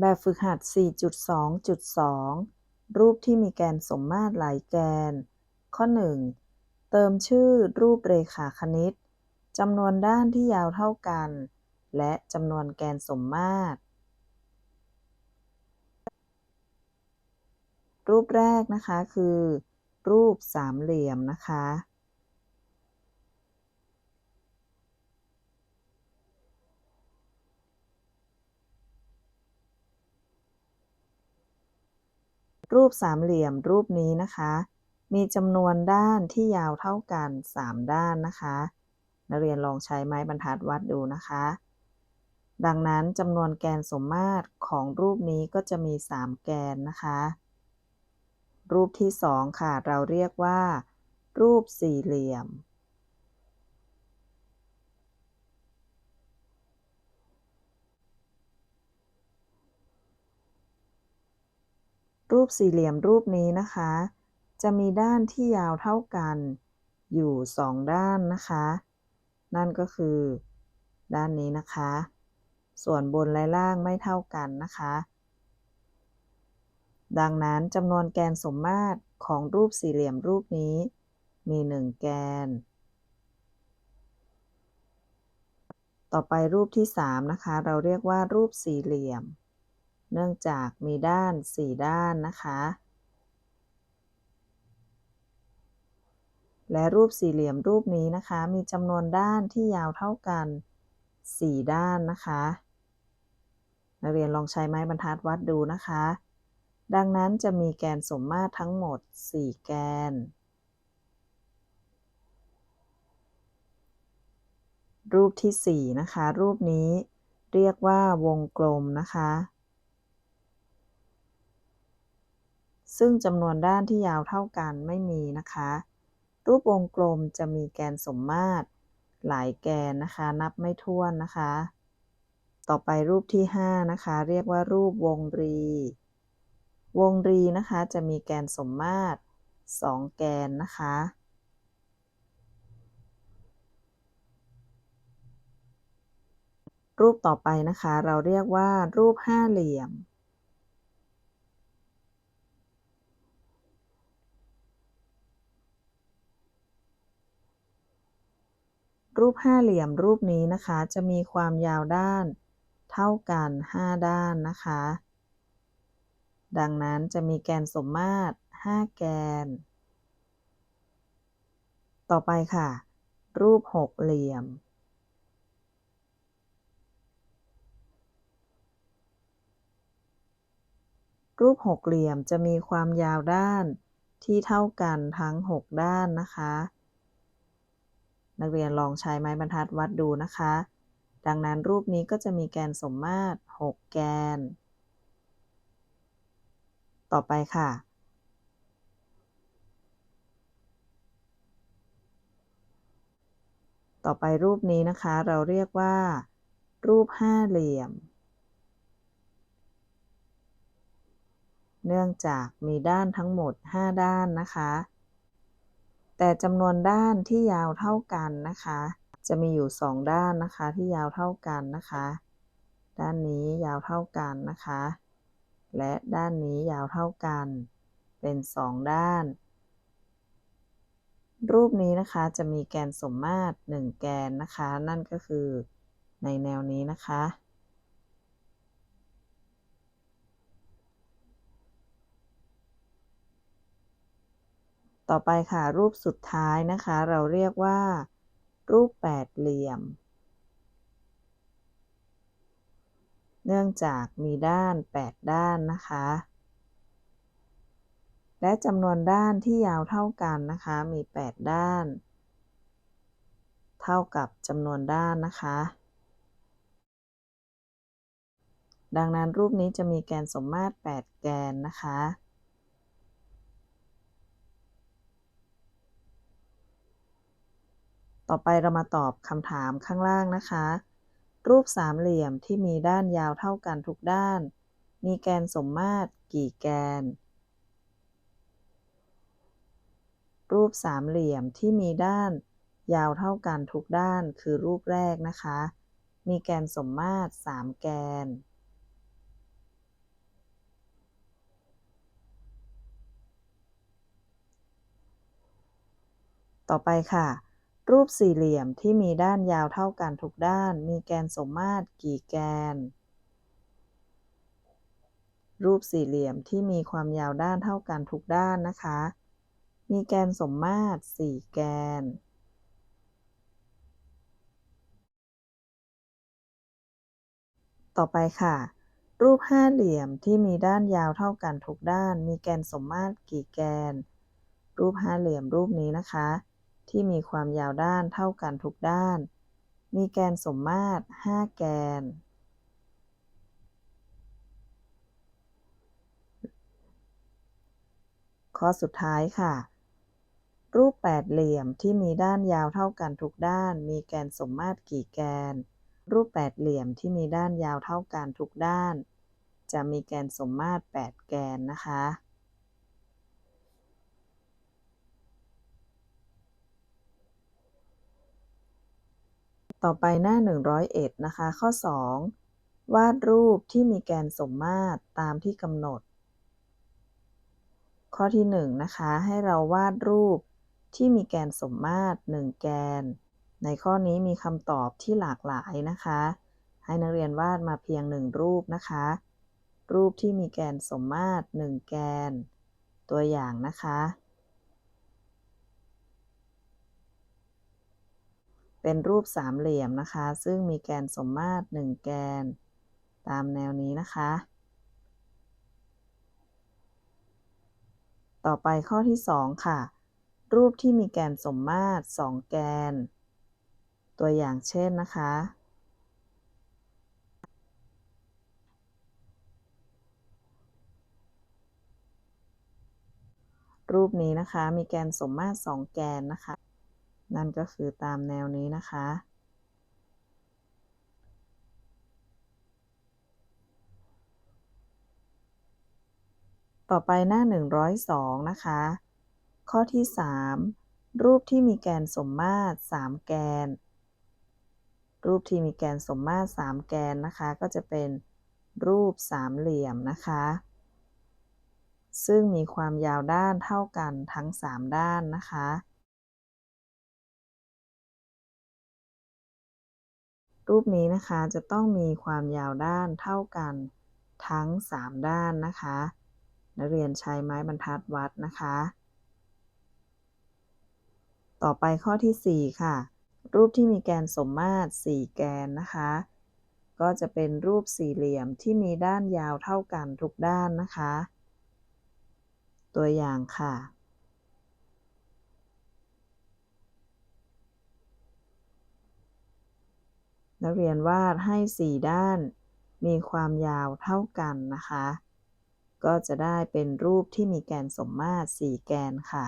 แบบฝึกหัด 4.2.2 รูปที่มีแกนสมมาตรหลายแกน ข้อ 1 เติมชื่อรูปเรขาคณิตจำนวนด้านที่ยาวเท่ากัน และจำนวนแกนสมมาตร รูปแรกนะคะคือ รูปสามเหลี่ยมนะคะ รูปสามเหลี่ยมรูปนี้นะคะ มีจำนวนด้านที่ยาวเท่ากัน 3 ด้านนะคะ นักเรียนลองใช้ไม้บรรทัดวัดดูนะคะ ดังนั้นจำนวนแกนสมมาตรของรูปนี้ก็จะมี 3 แกนนะคะ รูปที่ 2 ค่ะ เราเรียกว่า รูปสี่เหลี่ยม รูปสี่เหลี่ยมรูปนี้นะคะ จะมีด้านที่ยาวเท่ากัน อยู่2ด้านนะคะ นั่นก็คือ ด้านนี้นะคะ ส่วนบนและล่างไม่เท่ากันนะคะ ดังนั้นจำนวนแกนสมมาตรของรูปสี่เหลี่ยมรูปนี้ มี1แกน ต่อไปรูปที่ 3 นะคะ เราเรียกว่ารูปสี่เหลี่ยม เนื่องจากมีด้าน 4 ด้านนะคะ และรูปสี่เหลี่ยมรูปนี้นะคะ มีจำนวนด้านที่ยาวเท่ากัน 4 ด้านนะคะนักเรียนลองใช้ไม้บรรทัดวัดดูนะคะ ดังนั้นจะมีแกนสมมาตรทั้งหมด 4 แกน รูปที่ 4 นะคะ รูปนี้เรียกว่าวงกลมนะคะ ซึ่งจำนวนด้านที่ยาวเท่ากันไม่มีนะคะ รูปวงกลมจะมีแกนสมมาตร หลายแกนนะคะ นับไม่ถ้วนนะคะ ต่อไปรูปที่ 5 นะคะ เรียกว่ารูปวงรี วงรีนะคะจะมีแกนสมมาตร 2 แกนนะคะรูปต่อไปนะคะ เราเรียกว่ารูปห้าเหลี่ยม รูปห้าเหลี่ยมรูปนี้นะคะ จะมีความยาวด้าน เท่ากัน 5 ด้านนะคะ ดังนั้นจะมีแกนสมมาตร 5 แกน ต่อไปค่ะ รูปหกเหลี่ยม รูปหกเหลี่ยมจะมีความยาวด้านที่เท่ากันทั้ง 6 ด้านนะคะ นักเรียนลองใช้ไม้บรรทัดวัดดูนะคะ ดังนั้นรูปนี้ก็จะมีแกนสมมาตร 6 แกน ต่อไปค่ะ ต่อไปรูปนี้นะคะ เราเรียกว่า รูปห้าเหลี่ยม เนื่องจากมีด้านทั้งหมด 5 ด้านนะคะ แต่จำนวนด้านที่ยาวเท่ากันนะคะ จะมีอยู่ 2 ด้านนะคะที่ยาวเท่ากันนะคะ ด้านนี้ยาวเท่ากันนะคะ และด้านนี้ยาวเท่ากัน เป็น 2 ด้าน รูปนี้นะคะจะมีแกนสมมาตร 1 แกนนะคะ นั่นก็คือในแนวนี้นะคะ ต่อไปค่ะรูปสุดท้ายนะคะ เราเรียกว่า รูปแปดเหลี่ยม เนื่องจากมีด้าน 8 ด้านนะคะ และจำนวนด้านที่ยาวเท่ากันนะคะ มี 8 ด้าน เท่ากับจำนวนด้านนะคะ ดังนั้นรูปนี้จะมีแกนสมมาตร 8 แกนนะคะ ต่อไปเรามาตอบคำถามข้างล่างนะคะ รูปสามเหลี่ยมที่มีด้านยาวเท่ากันทุกด้าน มีแกนสมมาตรกี่แกน รูปสามเหลี่ยมที่มีด้านยาวเท่ากันทุกด้านคือรูปแรกนะคะ มีแกนสมมาตร 3 แกน ต่อไปค่ะ รูปสี่เหลี่ยมที่มีด้านยาวเท่ากันทุกด้าน มีแกนสมมาตรกี่แกน รูปสี่เหลี่ยมที่มีความยาวด้านเท่ากันทุกด้านนะคะ มีแกนสมมาตรสี่แกน ต่อไปค่ะ รูปห้าเหลี่ยมที่มีด้านยาวเท่ากันทุกด้าน มีแกนสมมาตรกี่แกน รูปห้าเหลี่ยมรูปนี้นะคะ ที่มีความยาวด้านเท่ากันทุกด้าน มีแกนสมมาตรห้าแกน ข้อสุดท้ายค่ะ รูปแปดเหลี่ยมที่มีด้านยาวเท่ากันทุกด้าน มีแกนสมมาตรกี่แกน รูปแปดเหลี่ยมที่มีด้านยาวเท่ากันทุกด้าน จะมีแกนสมมาตรแปดแกนนะคะ ต่อไปหน้า 101 นะคะ ข้อ 2 วาดรูปที่มีแกนสมมาตรตามที่กำหนด ข้อที่ 1 นะคะ ให้เราวาดรูปที่มีแกนสมมาตร 1 แกน ในข้อนี้มีคำตอบที่หลากหลายนะคะ ให้นักเรียนวาดมาเพียง 1 รูปนะคะ รูปที่มีแกนสมมาตร 1 แกน ตัวอย่างนะคะ เป็นรูปสามเหลี่ยมนะคะ ซึ่งมีแกนสมมาตร1แกน ตามแนวนี้นะคะ ต่อไปข้อที่2ค่ะ รูปที่มีแกนสมมาตร2แกน ตัวอย่างเช่นนะคะรูปนี้นะคะ มีแกนสมมาตร2แกนนะคะ นั่นก็คือตามแนวนี้นะคะ ต่อไปหน้า 102 นะคะ ข้อที่ 3 รูปที่มีแกนสมมาตร 3 แกน รูปที่มีแกนสมมาตร 3 แกนนะคะ ก็จะเป็นรูปสามเหลี่ยมนะคะ ซึ่งมีความยาวด้านเท่ากันทั้ง 3 ด้านนะคะ รูปนี้นะคะจะต้องมีความยาวด้านเท่ากันทั้ง 3 ด้านนะคะ นักเรียนใช้ไม้บรรทัดวัดนะคะ ต่อไปข้อที่ 4 ค่ะ รูปที่มีแกนสมมาตร 4 แกนนะคะ ก็จะเป็นรูปสี่เหลี่ยมที่มีด้านยาวเท่ากันทุกด้านนะคะ ตัวอย่างค่ะ นักเรียนวาดให้ 4 ด้าน มีความยาวเท่ากันนะคะ ก็จะได้เป็นรูปที่มีแกนสมมาตร 4 แกนค่ะ